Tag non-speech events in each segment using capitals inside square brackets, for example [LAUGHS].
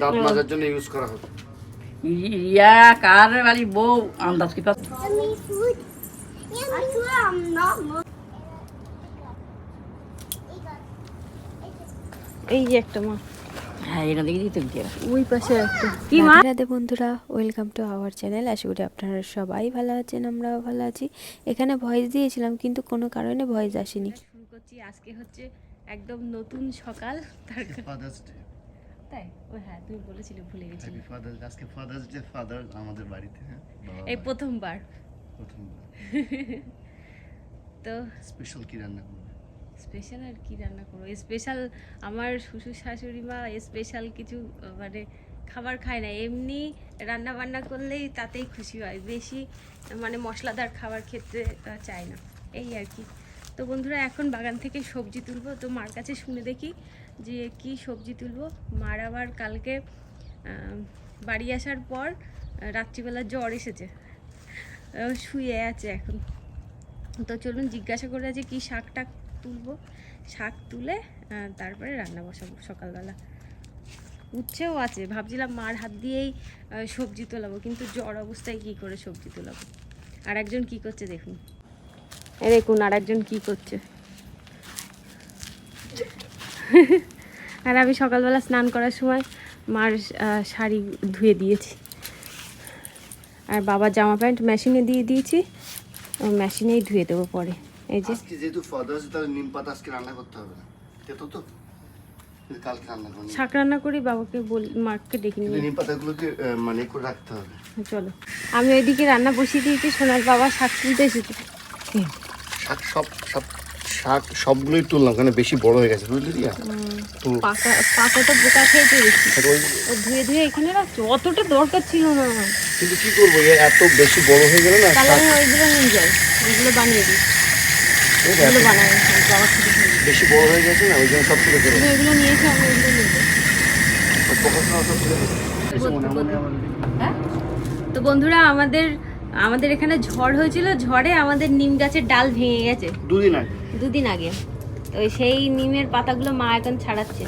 দাঁত মাজার জন্য ইউজ করা ইয়া কার বাড়ি বউ? আন্দাজ কি পাচ্ছ. এই যে একটা মা। হ্যাঁ রাধে বন্ধুরা ওয়েলকাম টু আওয়ার চ্যানেল আশা করি আপনারা সবাই ভালো আছেন আমরাও ভালো আছি। এখানে ভয়েস দিয়েছিলাম কিন্তু কোনো কারণে ভয়েস আসেনি। শুরু করছি আজকে হচ্ছে একদম নতুন সকাল। তার তাই? ও হ্যাঁ তুমি বলেছিলে ভুলে গেছিলে হ্যাপি ফাদার্স আজকে ফাদার্স ডে ফাদার আমাদের বাড়িতে হ্যাঁ? এই প্রথমবার। প্রথমবার। [LAUGHS] তো স্পেশাল কি রান্না করবে? স্পেশাল আর কি রান্না করব? স্পেশাল আমার শ্বশুর শাশুড়ি মা স্পেশাল কিছু মানে খাবার খায় না। এমনি রান্না বান্না করলেই তাতেই খুশি হয়। বেশি মানে মশলাদার খাবার খেতে চায় না। এই আর কি। তো বন্ধুরা এখন বাগান থেকে সবজি তুলবো। তো মার কাছে শুনে দেখি যে কি সবজি তুলবো। মার আবার কালকে বাড়ি আসার পর রাত্রিবেলা জ্বর এসেছে। শুয়ে আছে এখন। তো চলুন জিজ্ঞাসা করে যে কি শাক টাক তুলবো। শাক তুলে তারপরে রান্না বসাবো সকালবেলা। উচ্ছেও আছে। ভাবছিলাম মার হাত দিয়েই সবজি তোলাবো, কিন্তু জ্বর অবস্থায় কি করে সবজি তোলাবো? আর একজন কি করছে দেখুন। দেখুন, আর একজন কি করছে। আর আমি সকালবেলা স্নান করার সময় মার শাড়ি ধুয়ে দিয়েছি। আর বাবার জামা প্যান্ট মেশিনে দিয়ে দিয়েছি। মেশিনেই ধুয়ে দেবো পরে। এই যে। যেহেতু ফাদার্স তাহলে নিম পাতা আজকে রান্না করতে হবে না। তেতো তো? কালকে রান্না করব। শাক রান্না করি বাবাকে বল মাকে ডেকে নিয়ে নিম পাতাগুলোকে মানে করে রাখতে হবে। চলো। আমি ওইদিকে রান্না বসিয়ে দিয়েছি সোনার বাবা শাক তুলতে এসেছে। শাক সব সব শাক সবগুলোই তুললাম কারণ বেশি বড় হয়ে গেছে বুঝলি দিয়া তো পাকা পাকাটা বোকা ওই- ও ধুয়ে ধুয়ে এখানে রাখছো অতটা দরকার ছিল না। কিন্তু কি করব এত বেশি বড় হয়ে গেলে না তাহলে আমি ওইগুলো নিয়ে যাই ওইগুলো বানিয়ে দিই। এই ওগুলো বানাই বেশি বড় হয়ে গেছে না ওই জন্য সব তুলে দেবো এগুলো নিয়েছো আমি ওইগুলো নিয়ে যাই। এসে হ্যাঁ? তো বন্ধুরা আমাদের আমাদের এখানে ঝড় হয়েছিল ঝড়ে আমাদের নিম গাছের ডাল ভেঙে গেছে। দুদিন আগে। দুদিন আগে। তো সেই নিমের পাতাগুলো মা এখন ছাড়াচ্ছে।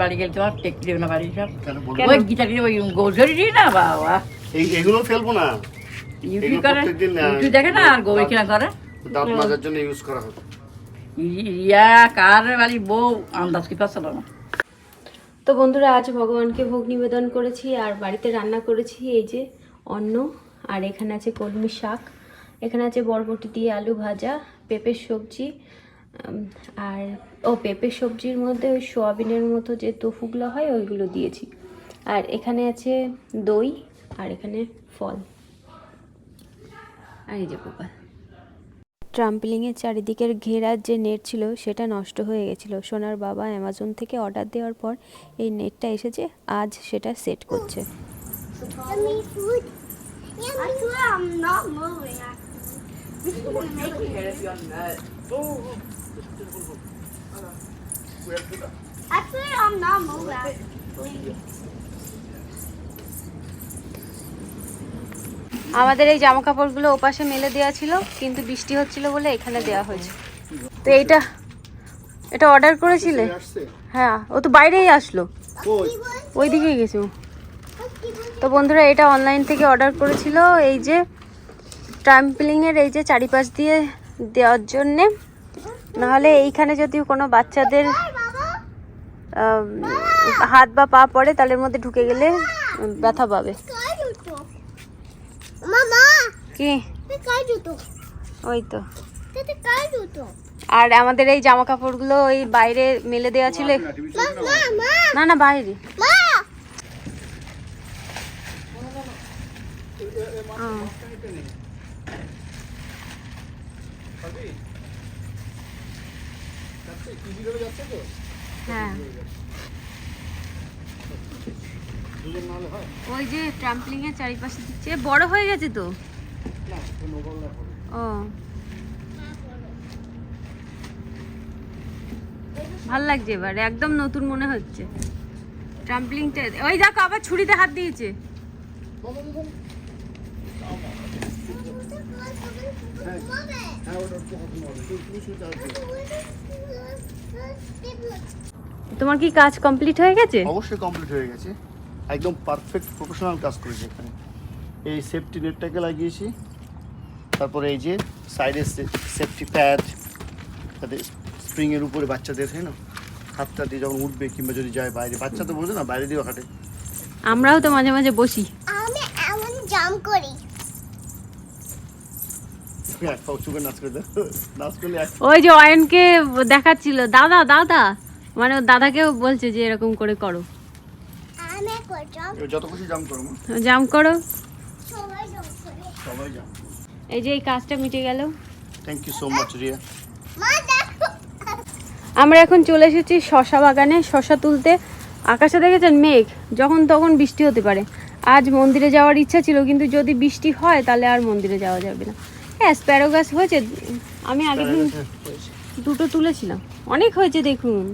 বাড়ি গেলে তোমার টেক দেবে না বাড়ি সব? কেন বলো ওই ওই গোজরি দিই না বাবা? এগুলো ফেলব না। ইউপি করে? প্রত্যেকদিন, দেখে না আর গোবর কিনা করে? দাঁত মাজার জন্য ইউজ করা হবে ইয়া কার বাড়ি বউ? আন্দাজ কি পাচ্ছ না তো বন্ধুরা, আজ ভগবানকে ভোগ নিবেদন করেছি আর বাড়িতে রান্না করেছি এই যে অন্ন, আর এখানে আছে কলমি শাক, এখানে আছে বরবটি দিয়ে আলু ভাজা, পেঁপের সবজি আর, ও, পেঁপের সবজির মধ্যে ওই সোয়াবিনের মতো যে তোফুগুলো হয় ওইগুলো দিয়েছি। আর এখানে আছে দই, আর এখানে ফল। আর এই যে গোপাল ট্রাম্পলিংয়ের চারিদিকের ঘেরার যে নেট ছিল, সেটা নষ্ট হয়ে গেছিল সোনার বাবা অ্যামাজন থেকে অর্ডার দেওয়ার পর এই নেটটা এসেছে, আজ সেটা সেট করছে swear I'm not moving. I swear I'm not moving. আমাদের এই জামা কাপড়গুলো ওপাশে মেলে দেওয়া ছিল কিন্তু বৃষ্টি হচ্ছিল বলে এখানে দেওয়া হয়েছে। তো এইটা এটা অর্ডার করেছিলে? হ্যাঁ ও তো বাইরেই আসলো। ওই দিকেই গেছে তো বন্ধুরা এটা অনলাইন থেকে অর্ডার করেছিল এই যে ট্রাম্পলিংয়ের এই যে চারিপাশ দিয়ে দেওয়ার জন্যে। নাহলে এইখানে যদি কোনো বাচ্চাদের হাত বা পা পড়ে এর মধ্যে ঢুকে গেলে ব্যথা পাবে। কি. ওই তো. আর আমাদের এই জামা কাপড়গুলো ওই বাইরে মেলে দেওয়া ছিল। না না বাইরে। হ্যাঁ। ওই যে ট্রাম্পলিং এর চারিপাশে দিচ্ছে। বড় হয়ে গেছে তো? ও। ভালো লাগছে এবার একদম নতুন মনে হচ্ছে। ট্রাম্পলিংটা ওই দেখো আবার ছুরিতে হাত দিয়েছে। তোমার কি কাজ কমপ্লিট হয়ে গেছে? অবশ্যই কমপ্লিট হয়ে গেছে। একদম পারফেক্ট প্রফেশনাল কাজ করেছি এখানে। এই সেফটি নেটটাকে লাগিয়েছি। তারপরে এই যে সাইডে সেফটি প্যাড তাতে স্প্রিংয়ের উপরে বাচ্চাদের হয় না? হাতটা দিয়ে যখন উঠবে কিংবা যদি যায় বাইরে বাচ্চা তো বোঝে না বাইরে দিয়েও হাঁটে। আমরাও তো মাঝে মাঝে বসি। আমি এমন জাম্প করি। ওই যে অয়নকে দেখাচ্ছিল দাদা দাদা। মানে দাদাকেও বলছে যে এরকম করে করো। যত খুশি জাম করো জাম করো। সবাই জাম্প করে। সবাই জাম। এই যে এই কাজটা মিটে গেল। Thank you so much Riya আমরা এখন চলে এসেছি শশা বাগানে। শশা তুলতে আকাশে দেখেছেন মেঘ যখন তখন বৃষ্টি হতে পারে। আজ মন্দিরে যাওয়ার ইচ্ছা ছিল কিন্তু যদি বৃষ্টি হয় তাহলে আর মন্দিরে যাওয়া যাবে না। হ্যাঁ স্প্যারো গাছ হয়েছে। আমি আগের দিন দুটো তুলেছিলাম। অনেক হয়েছে দেখুন।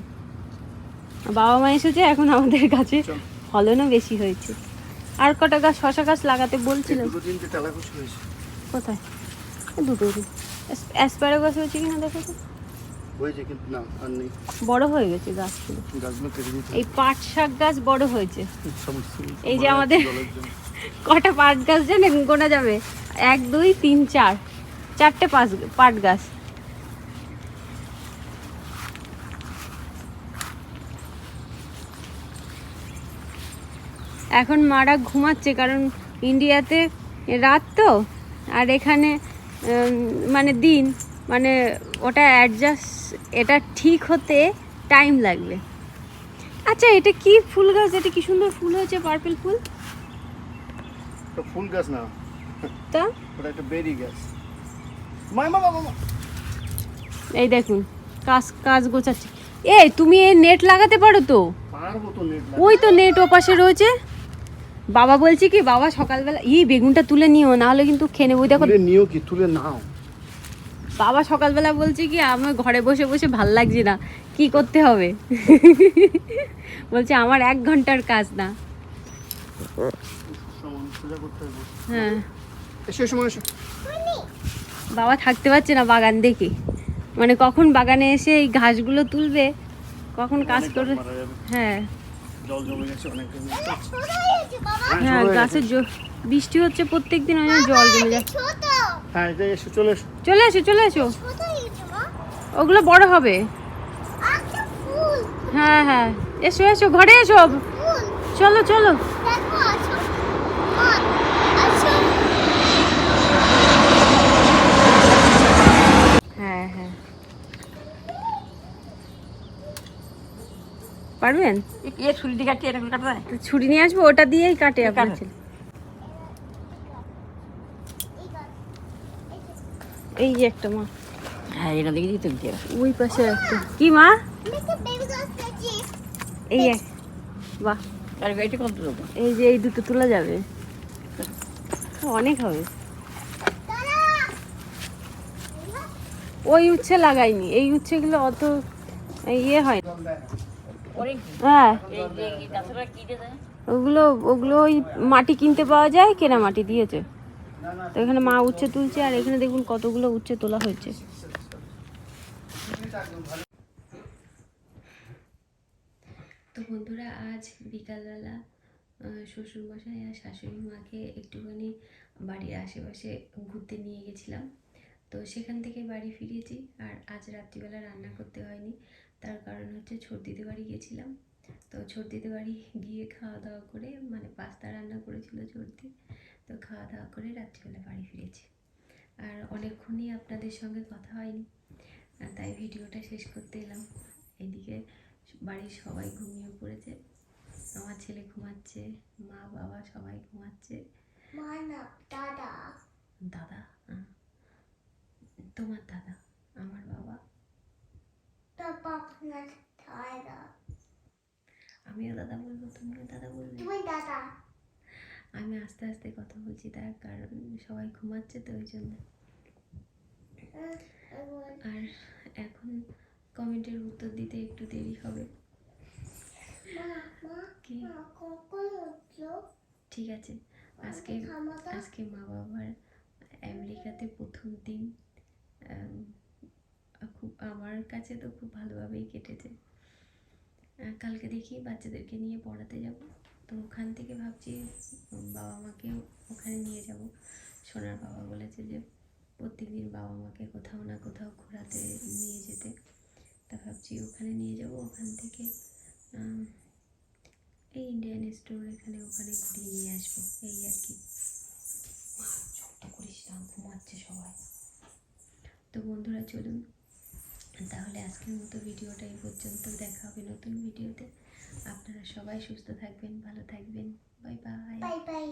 বাবা মা এসেছে এখন আমাদের কাছে ফলনও বেশি হয়েছে। আর কটা গাছ শশা গাছ লাগাতে বলছিলাম। কোথায়? দুটো অ্যাসপ্যারো গাছ হয়েছে কিনা দেখো তো। বড় হয়ে গেছে গাছগুলো। এই পাট শাক গাছ বড় হয়েছে। এই যে আমাদের- কটা পাট গাছ জানেন? গোনা যাবে। এক দুই তিন চার। চারটে পাঁচ পাট গাছ। এখন মারা ঘুমাচ্ছে কারণ ইন্ডিয়াতে রাত তো আর এখানে মানে দিন মানে ওটা অ্যাডজাস্ট এটা ঠিক হতে টাইম লাগবে। আচ্ছা এটা কি ফুল গাছ? এটা কি সুন্দর ফুল হয়েছে পার্পল ফুল? তো ফুল গাছ না। তা? ওটা একটা বেরি গাছ। এই দেখুন কাজ কাজ গোছাচ্ছে। এই তুমি এই নেট লাগাতে পারো তো? পারব তো নেট ওই তো নেট ওপাশে রয়েছে। বাবা বলছি কি বাবা সকালবেলা ই বেগুনটা তুলে নিও না হলে কিন্তু খেয়ে নেব। ওই দেখো নিও কি তুলে নাও। বাবা সকালবেলা বলছে কি আমার ঘরে বসে বসে ভালো লাগছে না কি করতে হবে? বলছে আমার এক ঘণ্টার কাজ না। হ্যাঁ। বাবা থাকতে পারছে না বাগান দেখে। মানে কখন বাগানে এসে এই ঘাসগুলো তুলবে কখন কাজ করবে। হ্যাঁ। জল জমে গেছে অনেক ছোট হয়েছে বাবা হ্যাঁ গাছের বৃষ্টি হচ্ছে প্রত্যেক দিন ওই জন্য জল জমে যায়। হ্যাঁ এসো চলে এসো। চলে এসো চলে এসো। ওগুলো বড় হবে। হ্যাঁ হ্যাঁ। এসো এসো ঘরে এসো। চলো চলো দেখো আছো মা আছো হ্যাঁ হ্যাঁ পারবেন? ছুরি দিয়ে এরকম কাটা যায় ছুরি নিয়ে আসব ওটা দিয়েই কাটে আপনার ছেলে। এই যে একটা মা। হ্যাঁ এটা দেখে ওই পাশে একটা। কি মা? এই এক। বাহ। এই যে এই দুটো তোলা যাবে। অনেক হবে। ওই উচ্ছে লাগাইনি। এই উচ্ছেগুলো অত ইয়ে হয় না। হ্যাঁ। ওগুলো ওগুলো ওই মাটি কিনতে পাওয়া যায়, কেনা মাটি দিয়েছে। তো এখানে মা উচ্ছে তুলছে, আর এখানে দেখুন কতগুলো উচ্ছে তোলা হয়েছে। তো বন্ধুরা, আজ বিকালবেলা শ্বশুরমশাই আর শাশুড়ি মাকে একটুখানি বাড়ির আশেপাশে ঘুরতে নিয়ে গেছিলাম। তো সেখান থেকে বাড়ি ফিরেছি আর আজ রাত্রিবেলা রান্না করতে হয়নি। তার কারণ হচ্ছে ছর্দিতে বাড়ি গেছিলাম। তো ছর্দিতে বাড়ি গিয়ে খাওয়া দাওয়া করে মানে পাস্তা রান্না করেছিল ছর্দি তো খাওয়া দাওয়া করে রাত্রিবেলা বাড়ি ফিরেছি। আর অনেকক্ষণই আপনাদের সঙ্গে কথা হয়নি। আর তাই ভিডিওটা শেষ করতে এলাম। এদিকে বাড়ির সবাই ঘুমিয়ে পড়েছে। আমার ছেলে ঘুমাচ্ছে মা বাবা সবাই ঘুমাচ্ছে। দাদা। দাদা তোমার দাদা আমার বাবা। আমিও দাদা বলব তুমিও দাদা বলবে। তুমি দাদা। আমি আস্তে আস্তে কথা বলছি তার কারণ সবাই ঘুমাচ্ছে তো ওই জন্য। আর এখন কমেন্টের উত্তর দিতে একটু দেরি হবে। ঠিক আছে আজকে আজকে মা বাবার আমেরিকাতে প্রথম দিন। খুব আমার কাছে তো খুব ভালোভাবেই কেটেছে। কালকে দেখি বাচ্চাদেরকে নিয়ে পড়াতে যাব। তো ওখান থেকে ভাবছি বাবা মাকে ওখানে নিয়ে যাব। সোনার বাবা বলেছে যে, প্রত্যেকদিন বাবা মাকে কোথাও না কোথাও ঘোরাতে নিয়ে যেতে। তা ভাবছি ওখানে নিয়ে যাব। ওখান থেকে এই ইন্ডিয়ান স্টোর এখানে ওখানে ঘুরিয়ে নিয়ে আসব। এই আর কি। ঘুমাচ্ছে সবাই। তো বন্ধুরা, চলুন। তাহলে আজকের মতো ভিডিওটা এই পর্যন্ত দেখা হবে নতুন ভিডিওতে। আপনারা সবাই সুস্থ থাকবেন, ভালো থাকবেন। Bye bye bye.